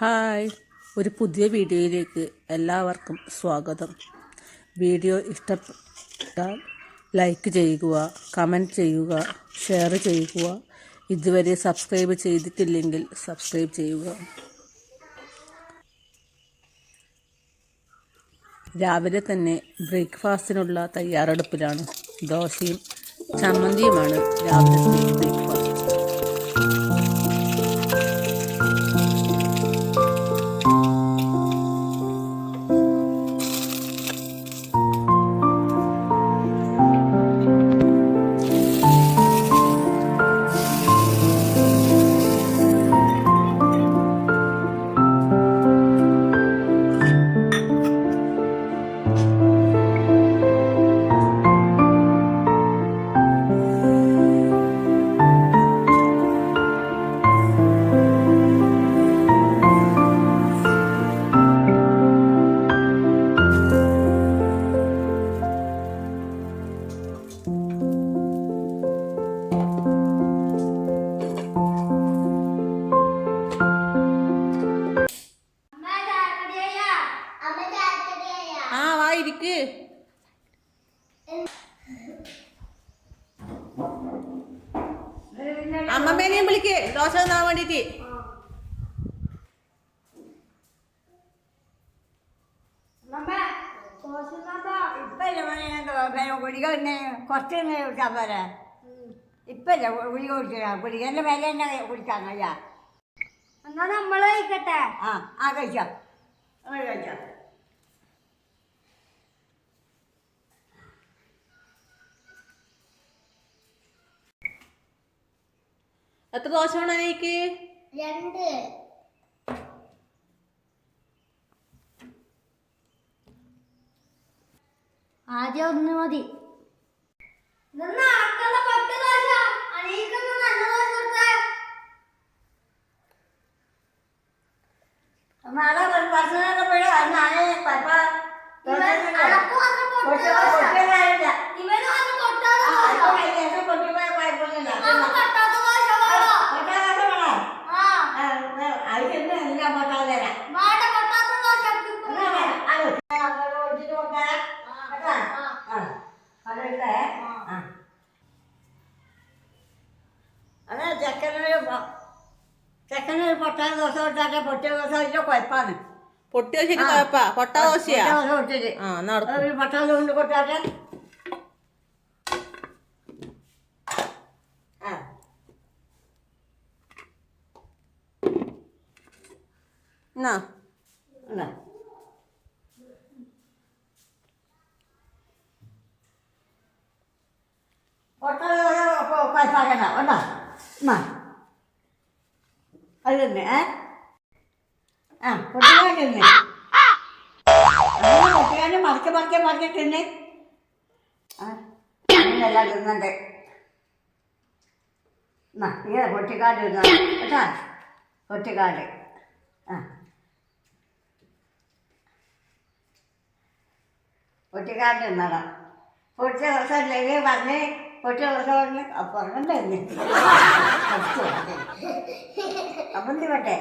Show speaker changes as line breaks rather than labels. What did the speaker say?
Hi. ഒരു പുതിയ വീഡിയോയിലേക്ക് എല്ലാവർക്കും സ്വാഗതം. വീഡിയോ ഇഷ്ടപ്പെട്ടാൽ ലൈക്ക് ചെയ്യുക കമന്റ് ചെയ്യുക ഷെയർ ചെയ്യുക. ഇതുവരെ സബ്സ്ക്രൈബ് ചെയ്തിട്ടില്ലെങ്കിൽ സബ്സ്ക്രൈബ് ചെയ്യുക. രാവിലെ തന്നെ ബ്രേക്ക്ഫാസ്റ്റിനുള്ള തയ്യാറെടുപ്പിലാണ്. ദോശയും ചമ്മന്തിയുമാണ് രാവിലത്തെ ആ വാ ഇരിക്ക്. അമ്മമ്മേനെയും വിളിക്ക്. ദോശ തന്നാൻ വേണ്ടിട്ട്
കുറച്ച് കുടിക്കാൻ പോരെ. ഇപ്പല്ല ഗുളിക കുടിച്ചാ ഗുളികന്റെ വില തന്നെ കുടിക്കാൻ കഴിയാ
എന്നാ നമ്മളെ കഴിക്കട്ടെ?
ആ ആ കഴിച്ചോ. അങ്ങനെ
എത്ര ദോശ വേണം എനിക്ക്
രണ്ട്. ആദ്യം ഒന്ന് മതി.
നാളെ ചെക്കനൊരു പൊട്ടാൻ ദിവസം ഇട്ടാട്ടെ പൊട്ടിയ ദിവസം ഇതിന്റെ കുഴപ്പമാണ്
പൊട്ടിയോ ശരി കുഴപ്പാ? പൊട്ടാ ദോശയാ ആ നടക്കും.
പൊട്ടാതെ കൊണ്ട് കൊട്ടാട്ടെ
എന്നാ?
പൊട്ടാതെ കുഴപ്പമാക്കണ്ട ഉണ്ടോ എന്നാ? അത് തന്നെ ഏ ആ പൊട്ടിക്കാൻ തന്നെ പൊട്ടിക്കാണ്ട് മറിച്ച് മറിച്ച് മറിച്ച് തിന്നെ ആ അങ്ങനെയല്ല തിന്നണ്ടേ എന്നാ ഇങ്ങനെ പൊട്ടിക്കാണ്ട് തിന്നാ കേട്ടാ? പൊട്ടിക്കാട് ആ. പൊട്ടിക്കാട് തിന്നടാ പൊട്ടിച്ച ദിവസം ഇല്ലെങ്കിൽ പറഞ്ഞ് പൊട്ടിയ ദിവസം പറഞ്ഞ് പറഞ്ഞിട്ടുണ്ടായിരുന്നു അപ്പം പറ്റേ?